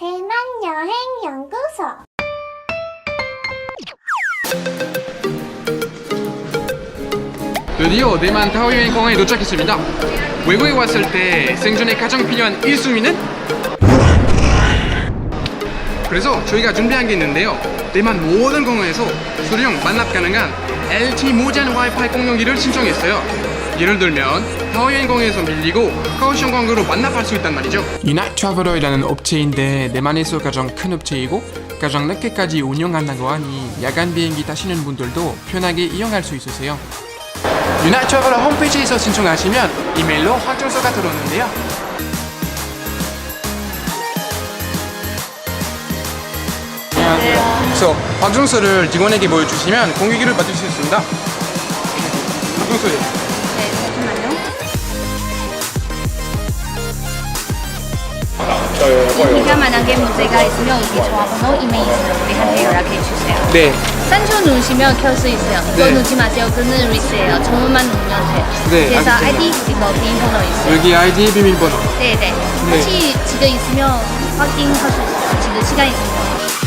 대만 여행 연구소 드디어 대만 타오유엔 공항에 도착했습니다. 외국에 왔을 때 생존에 가장 필요한 1순위는? 그래서 저희가 준비한 게 있는데요. 대만 모든 공항에서 수령 반납 가능한 LTE 무제한 와이파이 공용기를 신청했어요. 예를 들면 타오유엔 공항에서 밀리고 카오슝 공항으로 반납할 수 있단 말이죠. 유나이트 트래블러이라는 업체인데 대만에서 가장 큰 업체이고 가장 늦게까지 운영한다고 하니 야간 비행기 타시는 분들도 편하게 이용할 수 있으세요. 유나이트 트래블러 홈페이지에서 신청하시면 이메일로 확정서가 들어오는데요. 안녕하세요. 그래서 확정서를 직원에게 보여주시면 공유기를 받을 수 있습니다. 확정서예요. 이가 만약에 문제가 있으면 여기 전화번호 이메일 우리한테 연락해 주세요. 네. 3초 누르시면 켤 수 있어요. 그거 네. 누르지 마세요. 그는 리스예요. 전문만 누르면 돼요. 네, 그래서 알겠습니다. 아이디 그리고 비밀번호 있어요. 여기 아이디 비밀번호. 네네. 혹시 지금 있으면 확인할 수 있어요. 지금 시간 있으면.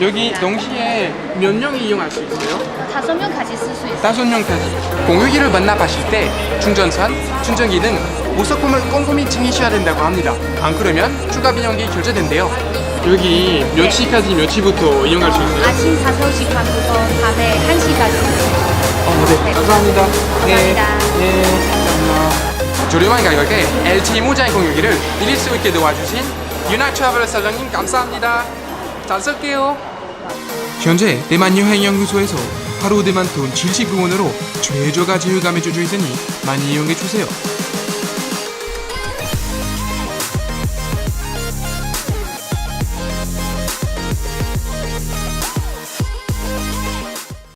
여기 동시에 몇 명이 이용할 수 있어요? 다섯 명 같이 쓸수 있어요. 다섯 명까지. 공유기를 반납하실 때 충전선, 충전기 등 보석품을 꼼꼼히 챙기셔야 된다고 합니다. 안 그러면 추가 비용이 결제된대요. 여기 몇 시까지 몇 시부터 이용할 수 있어요? 아침 5시 반부터 밤에 1시까지. 어, 네. 감사합니다. 감사합니다. 네. 감사합니다. 저렴한 가격에 LTE 무제한 공유기를 이릴 수 있게 도와주신 유나이트 트래블 사장님 감사합니다. 잘 쓸게요. 현재 대만 여행 연구소에서 하루 대만 돈 79원으로 최저가 제휴감해 주고 있으니 많이 이용해 주세요.